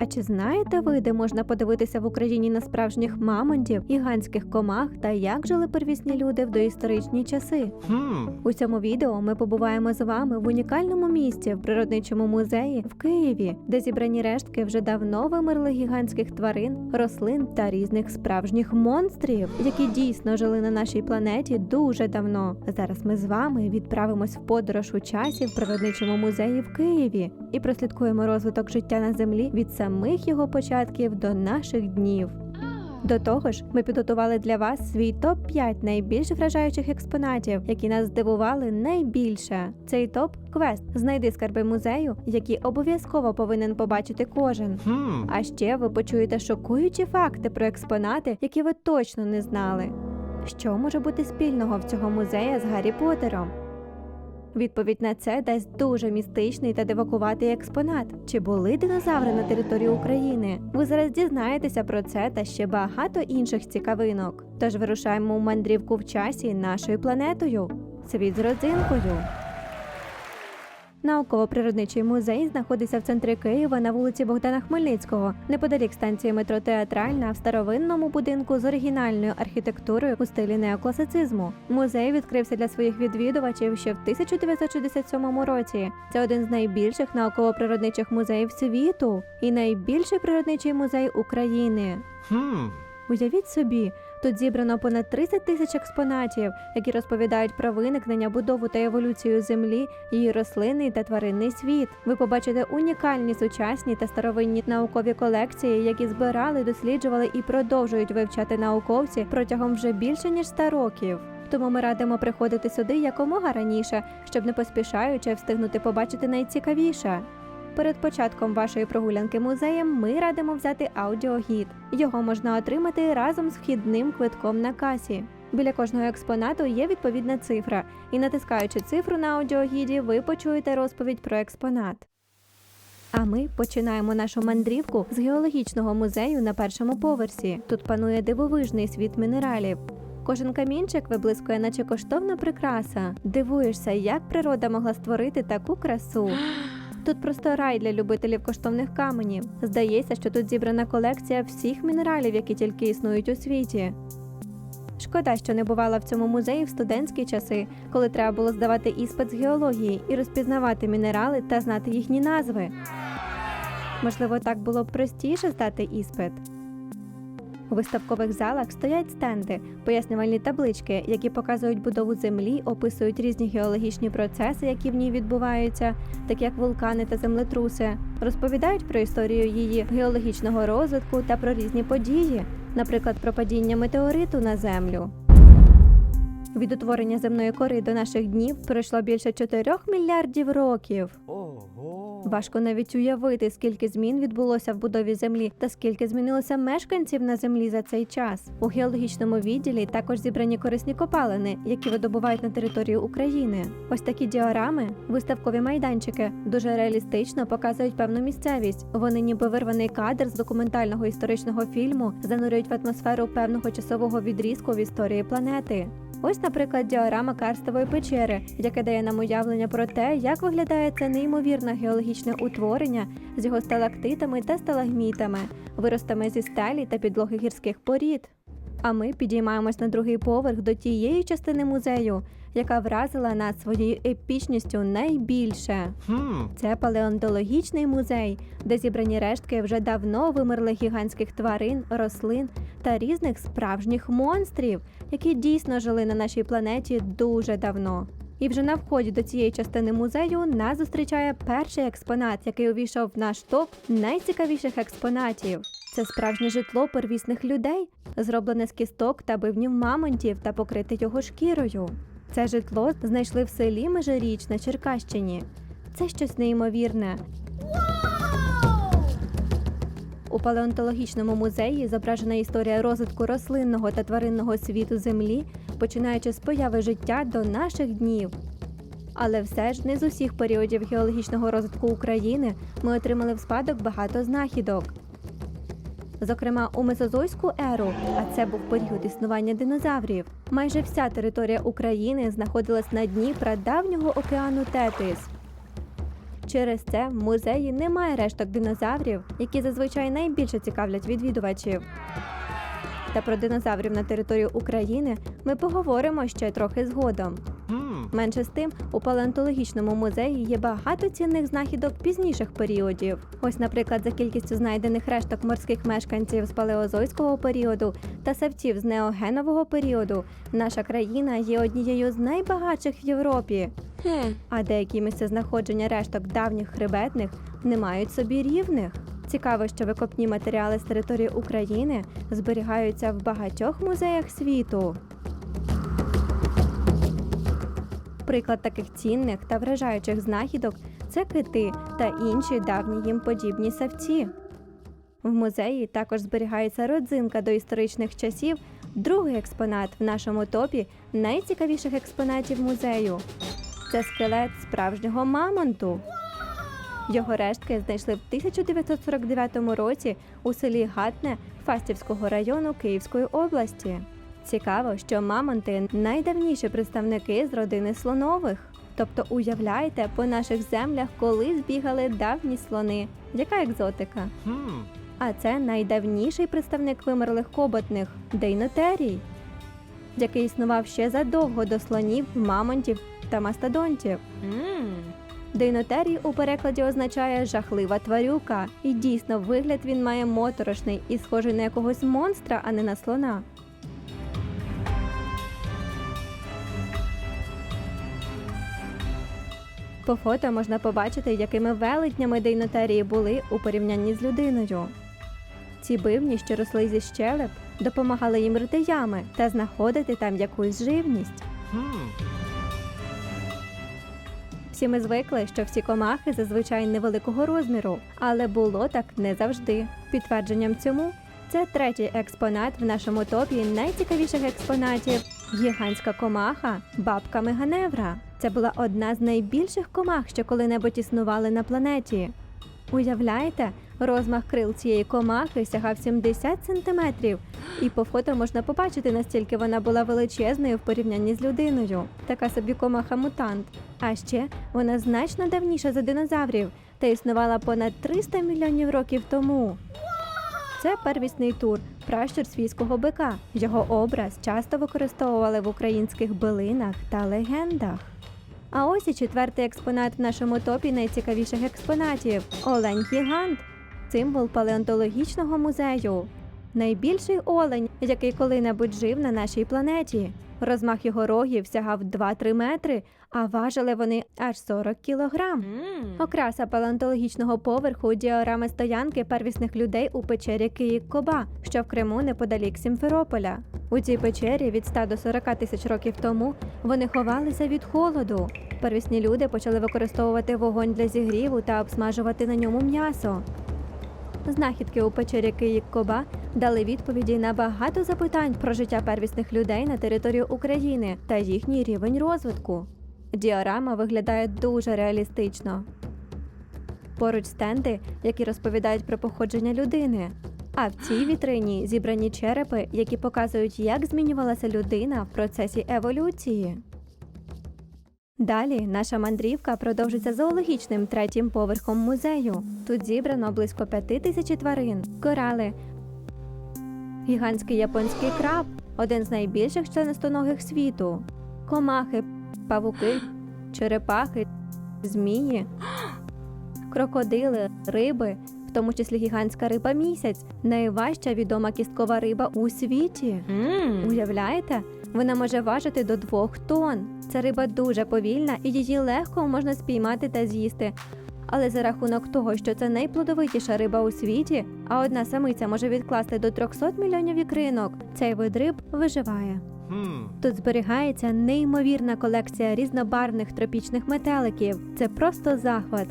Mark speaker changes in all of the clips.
Speaker 1: А чи знаєте ви, де можна подивитися в Україні на справжніх мамонтів, гігантських комах та як жили первісні люди в доісторичні часи?
Speaker 2: Hmm.
Speaker 1: У цьому відео ми побуваємо з вами в унікальному місці в природничому музеї в Києві, де зібрані рештки вже давно вимерли гігантських тварин, рослин та різних справжніх монстрів, які дійсно жили на нашій планеті дуже давно. Зараз ми з вами відправимось в подорож у часі в природничому музеї в Києві і прослідкуємо розвиток життя на землі від самих його початків до наших днів. До того ж, ми підготували для вас свій топ 5 найбільш вражаючих експонатів, які нас здивували найбільше. Цей топ квест знайди скарби музею, які обов'язково повинен побачити кожен. А ще ви почуєте шокуючі факти про експонати, які ви точно не знали. Що може бути спільного в цього музея з Гаррі Поттером? Відповідь на це дасть дуже містичний та дивакуватий експонат. Чи були динозаври на території України? Ви зараз дізнаєтеся про це та ще багато інших цікавинок. Тож вирушаємо у мандрівку в часі нашою планетою. Світ з родзинкою. Науково-природничий музей знаходиться в центрі Києва на вулиці Богдана Хмельницького, неподалік станції метро Театральна в старовинному будинку з оригінальною архітектурою у стилі неокласицизму. Музей відкрився для своїх відвідувачів ще в 1967 році. Це один з найбільших науково-природничих музеїв світу і найбільший природничий музей України.
Speaker 2: Hmm.
Speaker 1: Уявіть собі, тут зібрано понад 30 тисяч експонатів, які розповідають про виникнення, будову та еволюцію землі, її рослинний та тваринний світ. Ви побачите унікальні сучасні та старовинні наукові колекції, які збирали, досліджували і продовжують вивчати науковці протягом вже більше ніж 100 років. Тому ми радимо приходити сюди якомога раніше, щоб не поспішаючи встигнути побачити найцікавіше. Перед початком вашої прогулянки музеєм ми радимо взяти аудіогід. Його можна отримати разом з вхідним квитком на касі. Біля кожного експонату є відповідна цифра, і натискаючи цифру на аудіогіді, ви почуєте розповідь про експонат. А ми починаємо нашу мандрівку з геологічного музею на першому поверсі. Тут панує дивовижний світ мінералів. Кожен камінчик виблискує, наче коштовна прикраса. Дивуєшся, як природа могла створити таку красу. Тут просто рай для любителів коштовних каменів. Здається, що тут зібрана колекція всіх мінералів, які тільки існують у світі. Шкода, що не бувала в цьому музеї в студентські часи, коли треба було здавати іспит з геології і розпізнавати мінерали та знати їхні назви. Можливо, так було б простіше здати іспит. У виставкових залах стоять стенди, пояснювальні таблички, які показують будову землі, описують різні геологічні процеси, які в ній відбуваються, такі як вулкани та землетруси, розповідають про історію її геологічного розвитку та про різні події, наприклад, про падіння метеориту на землю. Від утворення земної кори до наших днів пройшло більше 4 мільярдів років. Важко навіть уявити, скільки змін відбулося в будові землі та скільки змінилося мешканців на землі за цей час. У геологічному відділі також зібрані корисні копалини, які видобувають на території України. Ось такі діорами, виставкові майданчики, дуже реалістично показують певну місцевість. Вони ніби вирваний кадр з документального історичного фільму, занурюють в атмосферу певного часового відрізку в історії планети. Ось, наприклад, діорама карстової печери, яке дає нам уявлення про те, як виглядає це неймовірне геологічне утворення з його сталактитами та сталагмітами, виростами зі сталі та підлоги гірських порід. А ми підіймаємось на другий поверх до тієї частини музею, яка вразила нас своєю епічністю найбільше.
Speaker 2: Hmm.
Speaker 1: Це палеонтологічний музей, де зібрані рештки вже давно вимерлих гігантських тварин, рослин та різних справжніх монстрів, які дійсно жили на нашій планеті дуже давно. І вже на вході до цієї частини музею нас зустрічає перший експонат, який увійшов в наш топ найцікавіших експонатів. Це справжнє житло первісних людей, зроблене з кісток та бивнів мамонтів та покрите його шкірою. Це житло знайшли в селі Межиріч на Черкащині. Це щось неймовірне. У палеонтологічному музеї зображена історія розвитку рослинного та тваринного світу Землі, починаючи з появи життя до наших днів. Але все ж не з усіх періодів геологічного розвитку України ми отримали в спадок багато знахідок. Зокрема, у Мезозойську еру, а це був період існування динозаврів, майже вся територія України знаходилась на дні прадавнього океану Тетис. Через це в музеї немає решток динозаврів, які зазвичай найбільше цікавлять відвідувачів. Та про динозаврів на території України ми поговоримо ще трохи згодом. Менше з тим, у палеонтологічному музеї є багато цінних знахідок пізніших періодів. Ось, наприклад, за кількістю знайдених решток морських мешканців з палеозойського періоду та савців з неогенового періоду, наша країна є однією з найбагатших в Європі. А деякі місця знаходження решток давніх хребетних не мають собі рівних. Цікаво, що викопні матеріали з території України зберігаються в багатьох музеях світу. Приклад таких цінних та вражаючих знахідок це кити та інші давні їм подібні савці. В музеї також зберігається родзинка до історичних часів, другий експонат в нашому топі найцікавіших експонатів музею. Це скелет справжнього мамонту. Його рештки знайшли в 1949 році у селі Гатне Фастівського району Київської області. Цікаво, що мамонти найдавніші представники з родини слонових. Тобто, уявляєте, по наших землях колись бігали давні слони. Яка екзотика?
Speaker 2: Hmm.
Speaker 1: А це найдавніший представник вимерлих коботних дейнотерій, який існував ще задовго до слонів, мамонтів та мастодонтів. Дейнотерій у перекладі означає жахлива тварюка, і дійсно вигляд він має моторошний і схожий на якогось монстра, а не на слона. По фото можна побачити, якими велетнями дейнотерії були у порівнянні з людиною. Ці бивні, що росли зі щелеп, допомагали їм рити ями та знаходити там якусь живність. Всі ми звикли, що всі комахи зазвичай невеликого розміру, але було так не завжди. Підтвердженням цьому це третій експонат в нашому топі найцікавіших експонатів гігантська комаха бабка Меганевра. Це була одна з найбільших комах, що коли-небудь існували на планеті. Уявляєте, розмах крил цієї комахи сягав 70 сантиметрів, і по фото можна побачити, настільки вона була величезною в порівнянні з людиною. Така собі комаха-мутант. А ще вона значно давніша за динозаврів та існувала понад 300 мільйонів років тому. Це первісний тур, пращур свійського бика. Його образ часто використовували в українських билинах та легендах. А ось і четвертий експонат в нашому топі найцікавіших експонатів олень гігант, символ палеонтологічного музею. Найбільший олень, який коли-небудь жив на нашій планеті. Розмах його рогів сягав 2-3 метри, а важили вони аж 40 кілограм. Окраса палеонтологічного поверху діорами стоянки первісних людей у печері Київ-Коба, що в Криму неподалік Сімферополя. У цій печері від 100 до 40 тисяч років тому вони ховалися від холоду. Первісні люди почали використовувати вогонь для зігріву та обсмажувати на ньому м'ясо. Знахідки у печері Київ-Коба дали відповіді на багато запитань про життя первісних людей на території України та їхній рівень розвитку. Діорама виглядає дуже реалістично. Поруч стенди, які розповідають про походження людини. А в цій вітрині зібрані черепи, які показують, як змінювалася людина в процесі еволюції. Далі наша мандрівка продовжиться зоологічним третім поверхом музею. Тут зібрано близько п'яти тисяч тварин, корали, гігантський японський краб, один з найбільших членистоногих світу, комахи, павуки, черепахи, змії, крокодили, риби, в тому числі гігантська риба місяць, найважча відома кісткова риба у світі. Уявляєте? Вона може важити до двох тонн. Ця риба дуже повільна і її легко можна спіймати та з'їсти. Але за рахунок того, що це найплодовитіша риба у світі, а одна самиця може відкласти до 300 мільйонів ікринок, цей вид риб виживає. Тут зберігається неймовірна колекція різнобарвних тропічних метеликів. Це просто захват.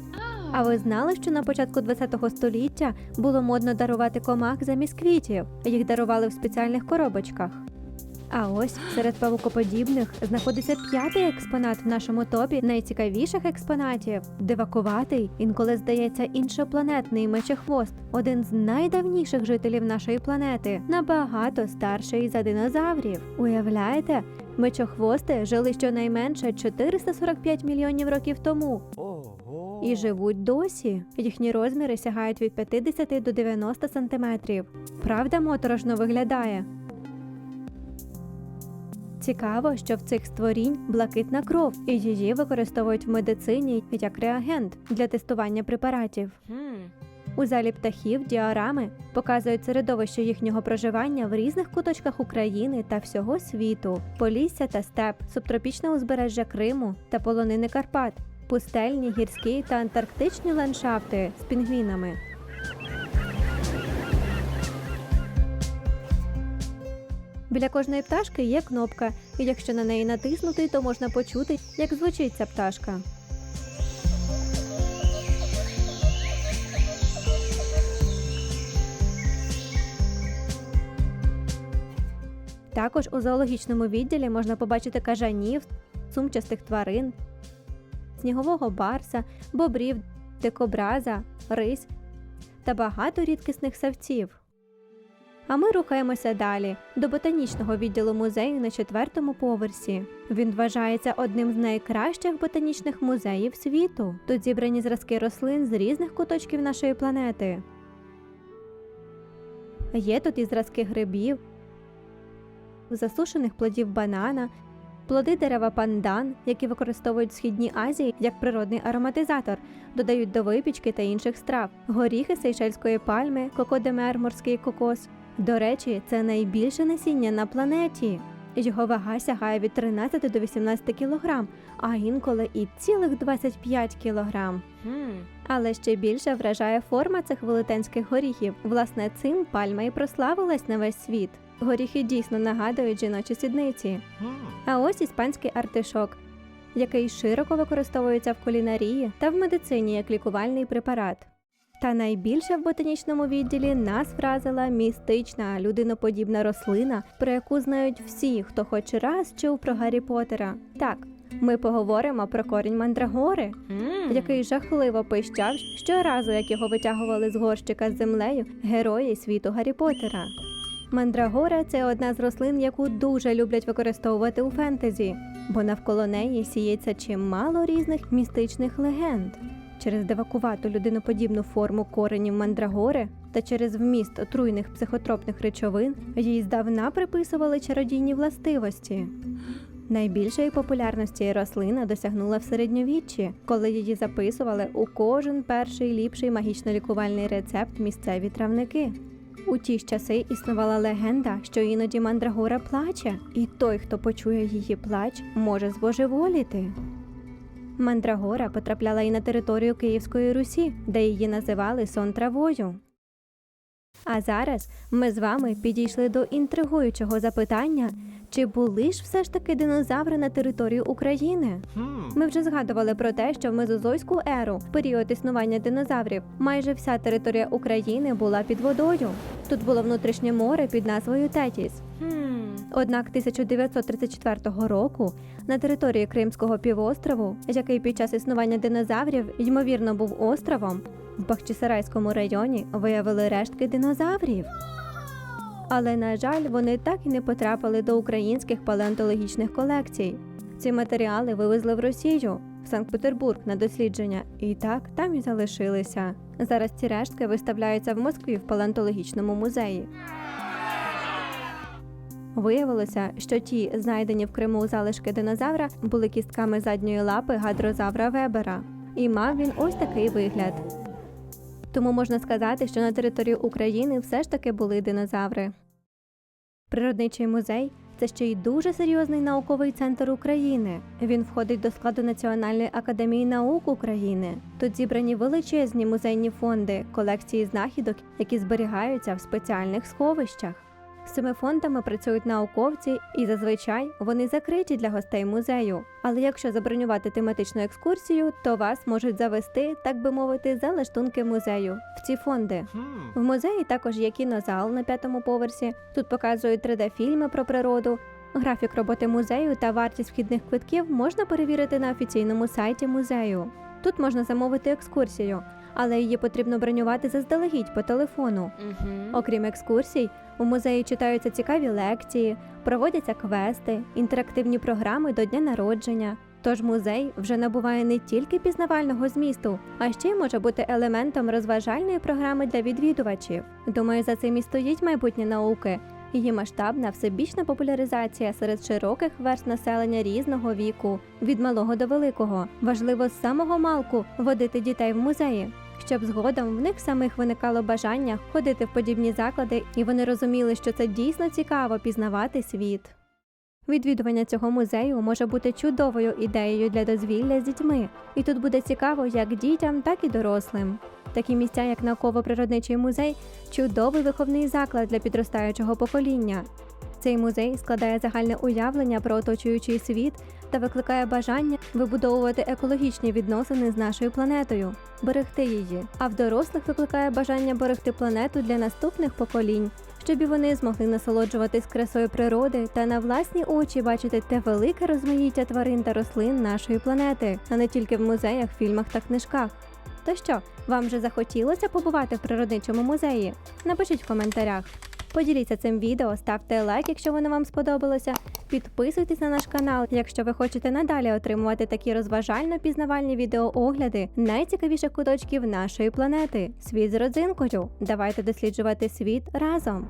Speaker 1: А ви знали, що на початку ХХ століття було модно дарувати комах замість квітів? Їх дарували в спеціальних коробочках. А ось серед павукоподібних знаходиться п'ятий експонат в нашому топі найцікавіших експонатів. Дивакуватий, інколи здається іншопланетний мечехвост, один з найдавніших жителів нашої планети, набагато старший за динозаврів. Уявляєте? Мечохвости жили щонайменше 445 мільйонів років тому. І живуть досі. Їхні розміри сягають від 50 до 90 сантиметрів. Правда, моторошно виглядає. Цікаво, що в цих створінь блакитна кров, і її використовують в медицині як реагент для тестування препаратів. У залі птахів діарами показують середовище їхнього проживання в різних куточках України та всього світу: Полісся та степ, субтропічне узбережжя Криму та полонини Карпат, пустельні, гірські та антарктичні ландшафти з пінгвінами. Біля кожної пташки є кнопка, і якщо на неї натиснути, то можна почути, як звучить ця пташка. Також у зоологічному відділі можна побачити кажанів, сумчастих тварин, снігового барса, бобрів, дикобраза, рись та багато рідкісних савців. А ми рухаємося далі до ботанічного відділу музею на четвертому поверсі. Він вважається одним з найкращих ботанічних музеїв світу. Тут зібрані зразки рослин з різних куточків нашої планети. Є тут і зразки грибів, засушених плодів банана, плоди дерева пандан, які використовують в Східній Азії як природний ароматизатор, додають до випічки та інших страв, горіхи сейшельської пальми, кокодемер, морський кокос. До речі, це найбільше насіння на планеті. Його вага сягає від 13 до 18 кг, а інколи і цілих 25 кг. Але ще більше вражає форма цих велетенських горіхів. Власне, цим пальма і прославилась на весь світ. Горіхи дійсно нагадують жіночі сідниці. А ось іспанський артишок, який широко використовується в кулінарії та в медицині як лікувальний препарат. Та найбільше в ботанічному відділі нас вразила містична людиноподібна рослина, про яку знають всі, хто хоч раз чув про Гаррі Поттера. Так, ми поговоримо про корінь мандрагори, який жахливо пищав щоразу, як його витягували з горщика з землею герої світу Гаррі Поттера. Мандрагора це одна з рослин, яку дуже люблять використовувати у фентезі, бо навколо неї сіється чимало різних містичних легенд. Через дивакувату людиноподібну форму коренів мандрагори та через вміст отруйних психотропних речовин їй здавна приписували чародійні властивості. Найбільшої популярності рослина досягнула в середньовіччі, коли її записували у кожен перший ліпший магічно-лікувальний рецепт місцеві травники. У ті ж часи існувала легенда, що іноді мандрагора плаче, і той, хто почує її плач, може збожеволіти. Мандрагора потрапляла і на територію Київської Русі, де її називали сон травою. А зараз ми з вами підійшли до інтригуючого запитання, чи були ж все ж таки динозаври на території України? Ми вже згадували про те, що в мезозойську еру, в період існування динозаврів, майже вся територія України була під водою. Тут було внутрішнє море під назвою Тетіс. Однак 1934 року на території Кримського півострову, який під час існування динозаврів ймовірно був островом, в Бахчисарайському районі виявили рештки динозаврів. Але, на жаль, вони так і не потрапили до українських палеонтологічних колекцій. Ці матеріали вивезли в Росію, в Санкт-Петербург на дослідження, і так там і залишилися. Зараз ці рештки виставляються в Москві в палеонтологічному музеї. Виявилося, що ті, знайдені в Криму залишки динозавра, були кістками задньої лапи гадрозавра Вебера, і мав він ось такий вигляд. Тому можна сказати, що на території України все ж таки були динозаври. Природничий музей це ще й дуже серйозний науковий центр України. Він входить до складу Національної академії наук України. Тут зібрані величезні музейні фонди, колекції знахідок, які зберігаються в спеціальних сховищах. З цими фондами працюють науковці, і зазвичай вони закриті для гостей музею. Але якщо забронювати тематичну екскурсію, то вас можуть завести, так би мовити, за лаштунки музею в ці фонди. В музеї також є кінозал на п'ятому поверсі. Тут показують 3D-фільми про природу. Графік роботи музею та вартість вхідних квитків можна перевірити на офіційному сайті музею. Тут можна замовити екскурсію, але її потрібно бронювати заздалегідь по телефону. Окрім екскурсій, у музеї читаються цікаві лекції, проводяться квести, інтерактивні програми до дня народження. Тож музей вже набуває не тільки пізнавального змісту, а ще й може бути елементом розважальної програми для відвідувачів. Думаю, за цим і стоїть майбутнє науки. Її масштабна всебічна популяризація серед широких верст населення різного віку, від малого до великого. Важливо з самого малку водити дітей в музеї, щоб згодом в них самих виникало бажання ходити в подібні заклади, і вони розуміли, що це дійсно цікаво пізнавати світ. Відвідування цього музею може бути чудовою ідеєю для дозвілля з дітьми, і тут буде цікаво як дітям, так і дорослим. Такі місця, як науково-природничий музей, чудовий виховний заклад для підростаючого покоління. Цей музей складає загальне уявлення про оточуючий світ та викликає бажання вибудовувати екологічні відносини з нашою планетою, берегти її. А в дорослих викликає бажання берегти планету для наступних поколінь, щоб і вони змогли насолоджуватись красою природи та на власні очі бачити те велике розмаїття тварин та рослин нашої планети, а не тільки в музеях, фільмах та книжках. То що, вам вже захотілося побувати в природничому музеї? Напишіть в коментарях. Поділіться цим відео, ставте лайк, якщо воно вам сподобалося. Підписуйтесь на наш канал, якщо ви хочете надалі отримувати такі розважально-пізнавальні відеоогляди найцікавіших куточків нашої планети. Світ з родзинкою. Давайте досліджувати світ разом.